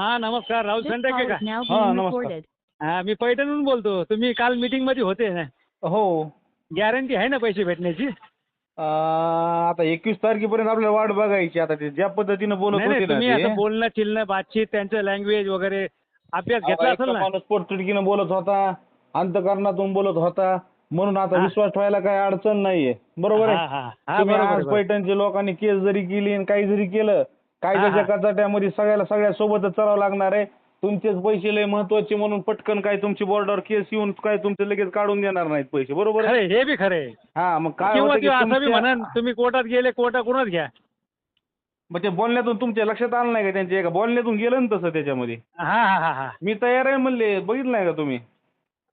हा नमस्कार. राहुल संडेके का? हा, नमस्कार. हा मी पैठणहून बोलतो. तुम्ही काल मीटिंगमध्ये होते ना? हो. गॅरंटी आहे ना पैसे भेटण्याची? आता एकवीस तारखेपर्यंत आपल्याला वाट बघायची. आता ते ज्या पद्धतीनं बोलत नाही नाही होते ना तुम्ही ते. आता बोलणं चिलणं बातचीत त्यांचं लँग्वेज वगैरे अभ्यास घेतला एक असेल ना? माणूस पोटतिडकीनं बोलत होता अंतकरणातून बोलत होता. म्हणून आता हा. विश्वास ठेवायला काही अडचण नाहीये. बरोबर हा, आहे? हा. हा, तुम्ही बरोबर आज आहे, बरोबर. पैठणच्या लोकांनी केस जरी केली आणि काही जरी केलं कायद्याच्या. कचाट्यामध्ये सगळ्याला सगळ्या सोबतच चालावं लागणार आहे. तुमचेच पैसे लय महत्त्वाचे म्हणून पटकन काय तुमची बॉर्डर केस येऊन काय तुमचे लगेच काढून देणार नाहीत पैसे बरोबर? आहे खरे हे बी खरे हा मग काय किंवा होतं की किंवा असं बी तुमच्या- म्हणन तुम्ही कोर्टात गेले कोर्टाकडूनच घ्या? मग ते बोलण्यातून तुमच्या लक्षात आलं नाही का त्यांच्या एका बोलण्यातून गेलं ना तसं त्याच्यामध्ये. हा हा हा हा. मी तयार आहे म्हणले बघितलं नाही का तुम्ही?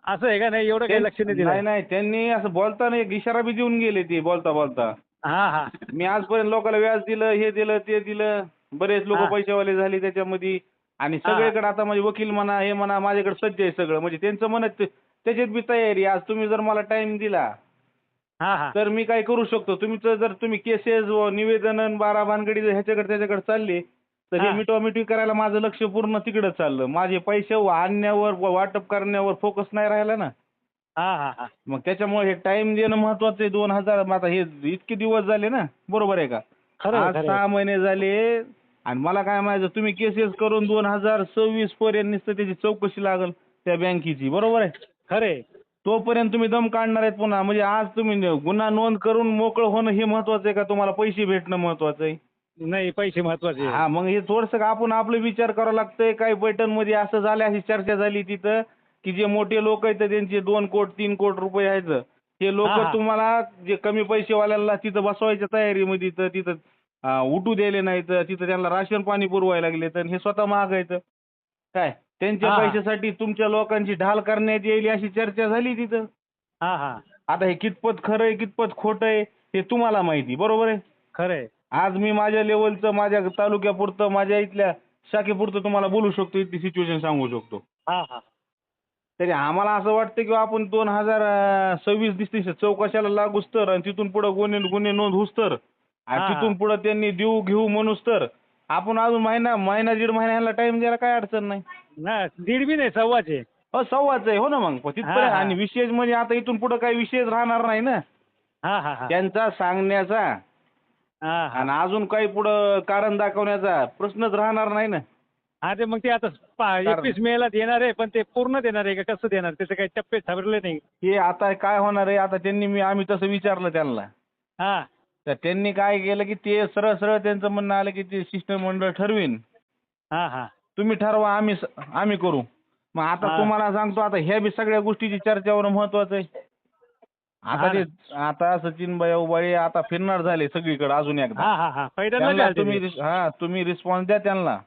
असं आहे का नाही? एवढं काही लक्ष नाही नाही दिलं. नाही त्यांनी असं बोलताना एक इशारा बी देऊन गेले ते बोलता बोलता. हा हा. मी आजपर्यंत लोकांना व्याज दिलं हे दिलं ते दिलं. बरेच लोक हा. पैसेवाले झाले त्याच्यामध्ये. आणि सगळीकडे आता म्हणजे वकील म्हणा हे म्हणा माझ्याकडे सज्ज आहे सगळं. म्हणजे त्यांचं म्हणत त्याच्यात बी तयारी आज तुम्ही जर मला टाइम दिला हा हा. तर मी काय करू शकतो? तुमचं जर तुम्ही केसेस निवेदन आणि बारा भानगडी जर ह्याच्याकडे त्याच्याकडे चालले तर हे हा. मिटवामिटवी करायला माझं लक्ष पूर्ण तिकडे चाललं. माझे पैसे आणण्यावर व वाटप करण्यावर फोकस नाही राहिला ना. हा हा हा. मग त्याच्यामुळे हे टाइम देणं महत्वाचं आहे. दोन हजार आता हे इतके दिवस झाले ना. बरोबर आहे का? खरं आहे, आज खरं आहे. सहा महिने झाले. आणि मला काय माहिती तुम्ही केसेस करून दोन हजार सव्वीस पर्यंत नुसतं त्याची चौकशी लागल त्या बँकेची. बरोबर आहे? खरे. तोपर्यंत तुम्ही दम काढणार आहेत पुन्हा. म्हणजे आज तुम्ही गुन्हा नोंद करून मोकळं होणं हे महत्वाचं आहे का? तुम्हाला पैसे भेटणं महत्वाचं आहे? नाही पैसे महत्त्वाचे आहे. हा मग हे थोडस आपण आपलं विचार करावं लागतंय. काही पैठणमध्ये असं झालं अशी चर्चा झाली तिथं की जे मोठे लोक आहेत त्यांचे दोन कोट तीन कोट रुपये आहेत. ते लोक हा, हा. तुम्हाला जे कमी पैसेवाल्याला तिथं बसवायच्या तयारीमध्ये तर तिथं अं, उठू द्यायले नाहीत तिथं त्यांना राशन पाणी पुरवायला लागले तर हे स्वतः महागायचं काय? त्यांच्या हा. पैशासाठी तुमच्या लोकांची ढाल करण्यात येईल अशी चर्चा झाली तिथं. हा हा. आता हे कितपत खरं आहे कितपत खोटं आहे हे तुम्हाला माहिती बरोबर आहे? खरंय. आज मी माझ्या लेवलचं माझ्या तालुक्यापुरतं माझ्या इथल्या शाखेपुरतं तुम्हाला बोलू शकतो इथली सिच्युएशन सांगू शकतो. हा हा. तरी आम्हाला असं वाटतं की आपण दोन हजार सव्वीस दिसते चौकशाला लागूच तर आणि तिथून पुढे गुन्हे गुन्हे नोंद होऊस तर. आणि. तिथून पुढे त्यांनी देऊ घेऊ म्हणूस तर आपण अजून महिना महिना दीड महिन्याला टाइम द्यायला काय अडचण नाही. ना दीड बी नाही सव्वाचे हो सव्वाच आहे. हो ना मग. तिथपर्यंत. आणि विशेष म्हणजे आता इथून पुढे काही विशेष राहणार नाही ना. हा हा हा. त्यांचा सांगण्याचा हा हा. आणि अजून काही पुढं कारण दाखवण्याचा प्रश्नच राहणार नाही ना. हा ते मग ते आता एकवीस मे ला देणार आहे पण ते पूर्ण देणार आहे का कसं देणार? त्याचे काही टप्पे ठरले नाही. हे आता काय होणार आहे? आता त्यांनी मी आम्ही तसं विचारलं त्यांना. हा. तर त्यांनी काय केलं की ते सरळ सरळ त्यांचं म्हणणं आलं की ते शिष्टमंडळ ठरवीन. हा हा. तुम्ही ठरवा आम्ही स- आम्ही करू. मग आता हा. तुम्हाला सांगतो आता ह्या बी सगळ्या गोष्टीची चर्चा होणं महत्वाचं आहे. आता हा ते आता सचिन भाई उबाळे आता फिरणार झाले सगळीकडे अजून एकदा. हा हा हा. पैठणला त्यांना द्याल तुम्ही तुम्ही. रिस- हा तुम्ही रिस्पॉन्स द्या त्यांना.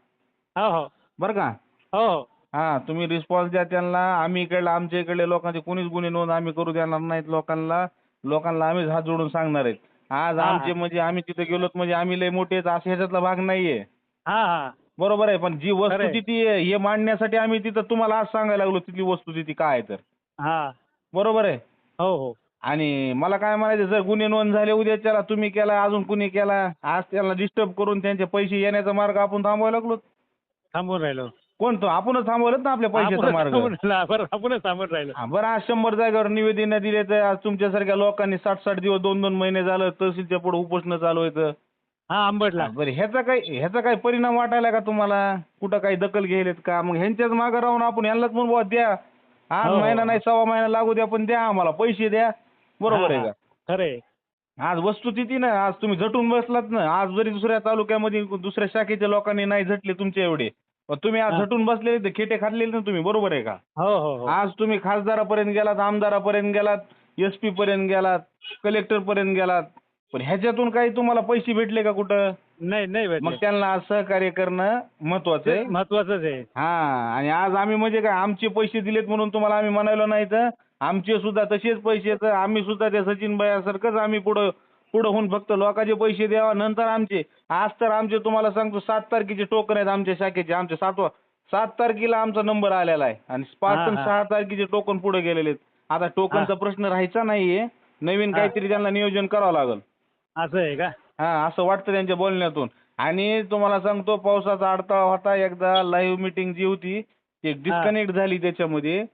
हो हो. बरं का? हो हो. हा तुम्ही रिस्पॉन्स द्या त्यांना. आम्ही इकडलं आमच्या इकडले लोकांचे कोणीच गुन्हे नोंद आम्ही करू देणार नाहीत लोकांना. लोकांना आम्हीच हात जोडून सांगणार आहेत. आज हा. आमचे म्हणजे आम्ही तिथे गेलोत म्हणजे आम्ही लय मोठे असं ह्याच्यातला भाग नाहीये. हा हा. बरोबर आहे पण जी. वस्तुस्थिती आहे हे मांडण्यासाठी आम्ही तिथं तुम्हाला आज सांगायला लागलो तिथली वस्तुस्थिती काय आहे तर. हा. बरोबर आहे. हो हो. आणि मला काय म्हणायचं जर गुन्हे नोंद झाले उद्याच्याला तुम्ही केला अजून कुणी केला आज त्यांना डिस्टर्ब करून त्यांचे पैसे येण्याचा मार्ग आपण थांबवायला लागलो. थांबून राहिलो. कोण तो? आपणच थांबवलं ना आपल्या पैशाचा मार्ग. आपणच थांबून राहिलो. हा, बरं आज शंभर जागेवर निवेदन दिले तर आज तुमच्यासारख्या लोकांनी साठ साठ दिवस दोन दोन महिने झालं तहसीलच्या पुढे उपोषण चालू आहे हा आंबटला बरं ह्याचा काही ह्याचा काही परिणाम वाटायला का तुम्हाला? कुठं काही दखल घ्यायलेत का? मग ह्यांच्याच मागं राहून आपण ह्यांनाच म्हणून बुवा द्या. आज हो. महिना नाही सव्वा महिना लागू द्या पण द्या आम्हाला पैसे द्या. बरोबर आहे का? खरे आज वस्तुस्थिती ना आज तुम्ही झटून बसलात ना आज जरी दुसऱ्या तालुक्यामध्ये दुसऱ्या शाखेच्या लोकांनी नाही झटले तुमच्या एवढे. पण तुम्ही आज. झटून बसलेले ते खेटे खाल्लेले ना तुम्ही बरोबर आहे का? हो हो हो. आज तुम्ही खासदारापर्यंत गेलात आमदारापर्यंत गेलात एस पी पर्यंत गेलात कलेक्टर पर्यंत गेलात पण ह्याच्यातून काही तुम्हाला पैसे भेटले का कुठं? नाही नाही मग भेटले त्यांना आज सहकार्य करणं महत्वाचं आहे. महत्वाचंच आहे. हा आणि आज आम्ही म्हणजे काय आमचे पैसे दिलेत म्हणून तुम्हाला आम्ही म्हणायलो नाही तर आमचे सुद्धा तसेच पैसे तर आम्ही सुद्धा त्या सचिन सारखंच आम्ही पुढं पुढं होऊन फक्त लोकांचे पैसे द्यावा नंतर आमचे. आज तर आमचे तुम्हाला सांगतो सात तारखेचे टोकन आहेत आमच्या शाखेचे आमचे सातवा. सात तारखेला आमचा नंबर आलेला आहे. आणि पाच आणि. सहा तारखेचे टोकन पुढे गेलेले आहेत. आता टोकनचा प्रश्न राहायचा नाहीये. नवीन. काहीतरी त्यांना नियोजन करावं लागेल. असं आहे का? हा असं वाटतं त्यांच्या बोलण्यातून. आणि तुम्हाला सांगतो पावसाचा अडथळा होता एकदा लाईव्ह मीटिंग जी होती ती डिस्कनेक्ट झाली त्याच्यामध्ये.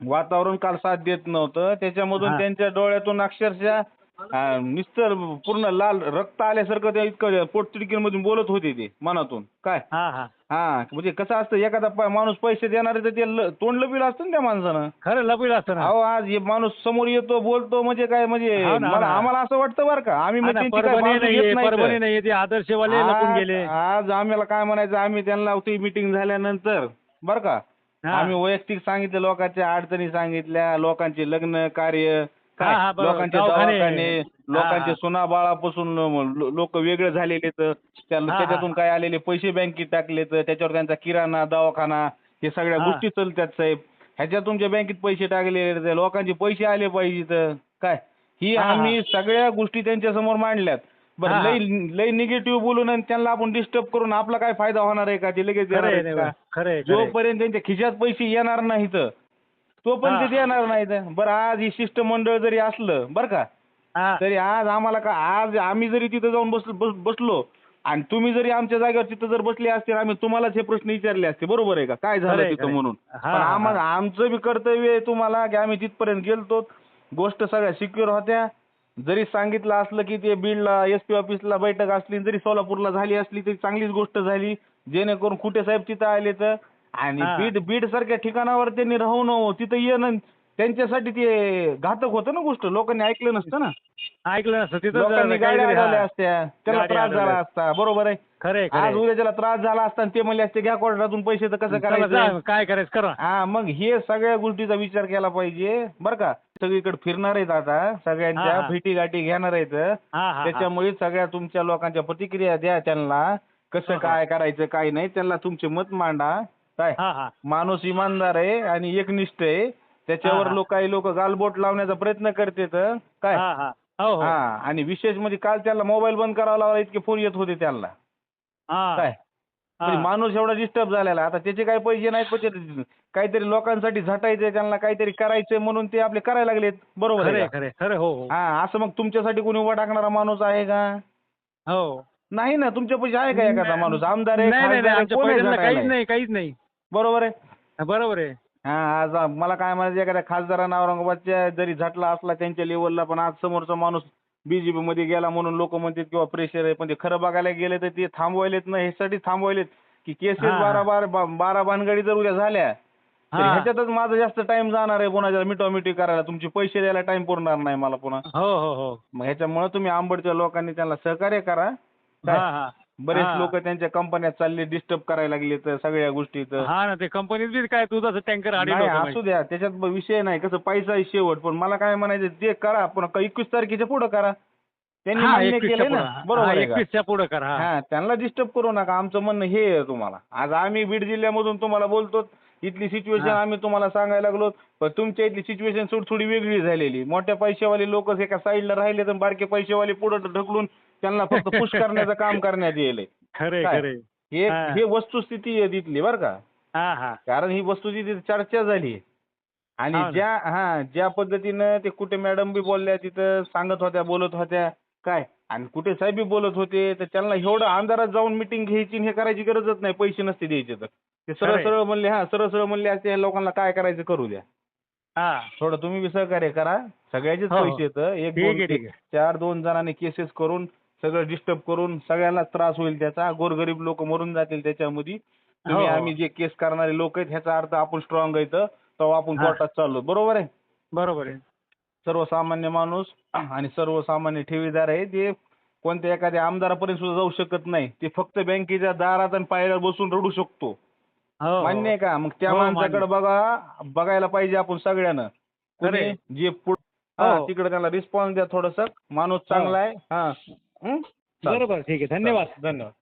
वातावरण काल साथ देत नव्हतं. त्याच्यामधून. त्यांच्या डोळ्यातून अक्षरशः अं, नुसतं पूर्ण लाल रक्त आल्यासारखं ते इतकं पोटतिडकीमधून बोलत होते ते मनातून. काय? हा हा. हा म्हणजे कसं असतं एखादा प- माणूस पैसे देणार तर ते ल- तोंड लपिलं असतं ना त्या माणसानं. खरं लपील असतं ना. अहो आज हे माणूस समोर येतो बोलतो म्हणजे काय म्हणजे हो ना, हो मला ना. आम्हाला असं वाटतं बरं का? आम्ही हा म्हणजे ना, त्यांची काय परभणी बाजू नाहीये घेत नाही परभणी तर. नाहीये ते आदर्शवाले लपून गेले. आज आज आम्हाला काय म्हणायचं आम्ही त्यांना ती मीटिंग झाल्यानंतर. बरं का? हा. आम्ही वैयक्तिक सांगितलं लोकांच्या अडचणी सांगितल्या लोकांचे लग्न कार्य काय हा, हा, बरोबर. लोकांचे दवाखाने. दवाखाने लोकांचे हा. सुनाबाळापासून लोक वेगळे झालेले हा, त्याच्यातून काय आलेले पैसे बँकेत टाकले तर त्याच्यावर त्यांचा किराणा दवाखाना हे सगळ्या हा. गोष्टी चालतात साहेब ह्याच्यात तुमच्या बँकेत पैसे टाकले तर लोकांचे पैसे आले पाहिजे तर काय ही हा, हा. आम्ही सगळ्या गोष्टी त्यांच्यासमोर मांडल्यात बरं हा, हा. लई लई निगेटिव्ह बोलून आणि त्यांना आपण डिस्टर्ब करून आपला काय फायदा होणार आहे का ते लगेच देणार खरं आहेत आहे का खरं आहे, खरं आहे. जोपर्यंत त्यांच्या खिशात पैसे येणार नाहीत तोपर्यंत हा. ते देणार नाहीत बरं आज ही शिष्टमंडळ जरी असलं बरं का हा. तरी आज आम्हाला का आज आम्ही जरी तिथं जाऊन बस बस- बसलो आणि तुम्ही जरी आमच्या जागेवर तिथं जर बसले असते आम्ही तुम्हालाच हे प्रश्न विचारले असते. बरोबर आहे का? काय झालं खरंय, तिथं खरंय. म्हणून? हा, पण हा, आम्हाला आमचं बी कर्तव्य आहे तुम्हाला की आम्ही तिथपर्यंत गेलतो गोष्ट सगळ्या सिक्युअर होत्या. जरी सांगितलं असलं की ते बीडला एस पी ऑफिसला बैठक असली जरी सोलापूरला झाली असली तरी चांगलीच गोष्ट झाली. जेणेकरून कुठे साहेब तिथं आले तर आणि हा. बीड बीड सारख्या ठिकाणावर त्यांनी राहू नये तिथं येणं त्यांच्यासाठी ते घातक होतं ना गोष्ट? लोकांनी ऐकलं नसतं ना? ऐकलं नसतं. तिथं लोकांनी जर गाड्या काहीतरी- अडवल्या. असत्या. त्याला गाड्या त्रास झाला अडवल्या. असता. बरोबर आहे? खरं आज. उद्या त्याला त्रास झाला असता आणि ते म्हणले असते घ्या कोर्टातून पैसे तर कसं चला, करायचं? जा, काय करायचं? करा. हा मग हे सगळ्या गोष्टीचा विचार केला पाहिजे. बरं का? सगळीकडे फिरणार आहेत आता. सगळ्यांच्या हा. भेटी गाठी घेणार आहेत. हा हा, हा. त्याच्यामुळे सगळ्या तुमच्या लोकांच्या प्रतिक्रिया द्या त्यांना. कसं हा. काय करायचं काय नाही त्यांना तुमचे मत मांडा. काय? हा हा. माणूस इमानदार आहे आणि एकनिष्ठ आहे. त्याच्यावर हा. लोक काही लोक गालबोट लावण्याचा प्रयत्न करतात काय? हा हा. हो हो. हा आणि विशेष म्हणजे काल त्याला मोबाईल बंद करावा लागला इतके फोन येत होते त्यांना. हा. काय? हा. म्हणजे माणूस एवढा डिस्टर्ब झालेला आता त्याचे काही पैसे नाहीत पण ते काहीतरी लोकांसाठी झटायचंय त्यांना काहीतरी करायचंय म्हणून ते आपले करायला लागलेत. बरोबर आहे का? खरं खरं हो हो. हा असं मग तुमच्यासाठी कोणी उभा टाकणारा माणूस आहे का? हो. नाही ना तुमच्या पैसे आहे का एखादा माणूस? आमदार आहे नाही नाही खासदार नाही आहे, आमच्या कोण आहे पहिल्यांदा काहीच झटायला? नाही काहीच नाही. बरोबर आहे. बरोबर आहे. हा आज मला काय म्हणायचं एखाद्या खासदारानं औरंगाबादच्या जरी झटला असला त्यांच्या लेवलला पण आज समोरचा माणूस बीजेपी मध्ये गेला म्हणून लोक म्हणतात किंवा प्रेशर आहे. पण ते खरं बघायला गेले तर ते थांबवायलेत ना ह्यासाठी थांबवायलेत की केसेस हा. बारा बारा बा- बारा भानगडी जर उद्या झाल्या तर हा. ह्याच्यातच माझा जास्त टाइम जाणार आहे पुन्हा मिटोमिटी करायला. तुमचे पैसे द्यायला टाइम पुरणार नाही मला पुन्हा. हो हो हो. मग ह्याच्यामुळे तुम्ही आंबडच्या लोकांनी त्यांना सहकार्य करा. काय? हा हा. बरेच. लोक त्यांच्या कंपन्यात चालले डिस्टर्ब करायला लागले तर सगळ्या गोष्टीत हा ना ते कंपनीत बी काय दुधाचं टँकर नाही असू द्या त्याच्यात ब- विषय नाही कसं पैसा आहे शेवट पण मला काय म्हणायचं ते करा पण एकवीस तारखेच्या पुढे करा. त्यांनी मान्य केलंय ना बरोबर आहे का? एकवीसच्या पुढे कर हा. हा त्यांना डिस्टर्ब करू नका आमचं म्हणणं हे आहे तुम्हाला. आज आम्ही बीड जिल्ह्यामधून तुम्हाला बोलतो इथली सिच्युएशन हा. आम्ही तुम्हाला सांगायला लागलो पण तुमच्या इथली सिच्युएशन थोडी वेगळी झालेली. मोठ्या पैशावाले लोक एका साईडला राहिले तर बारके पैशावाले पुढे ढकलून त्यांना फक्त पुश करण्याचं काम करण्यात येईल. खरे हे हा. वस्तुस्थिती आहे तिथली बरं का? कारण ही वस्तुस्थिती चर्चा झाली. आणि हो. ज्या हा ज्या पद्धतीनं ते कुठे मॅडम बी बोलल्या तिथं सांगत होत्या बोलत होत्या काय? आणि कुठे साहेब बी बोलत होते तर त्यांना एवढं अंधारात जाऊन मिटिंग घ्यायची हे करायची गरजच नाही पैसे नसते द्यायचे तर. ते सरळ. सरळ म्हणले हा सरळ सरळ म्हणले असते लोकांना काय करायचं करू द्या. हा. थोडं तुम्ही बी सहकार्य करा सगळ्याचेच हो, हो. पैसे येतं एक दोन. चार दोन जणांनी केसेस करून सगळं डिस्टर्ब करून सगळ्यांना त्रास होईल त्याचा. गोरगरीब लोक मरून जातील त्याच्यामध्ये. तुम्ही हो, हो. आम्ही जे केस करणारे लोक आहेत ह्याचा अर्थ आपण स्ट्रॉंग आहेत तेव्हा आपण हा. कोर्टात चाललो. बरोबर आहे? बरोबर आहे. सर्वसामान्य माणूस आणि सर्वसामान्य ठेवीदार आहे ते कोणत्या एखाद्या आमदारापर्यंत सुद्धा जाऊ शकत नाही. ते फक्त बँकेच्या दारात आणि पायऱ्यावर बसून रडू शकतो. हो, हो. मान्य आहे का? मग त्या हो, माणसाकडे. बघा बघायला पाहिजे आपण सगळ्यानं. कोणी जे पुढ हो. हा, तिकडे त्याला रिस्पॉन्स द्या थोडस. माणूस चांगला आहे. हा. बरोबर ठीक आहे. धन्यवाद. धन्यवाद.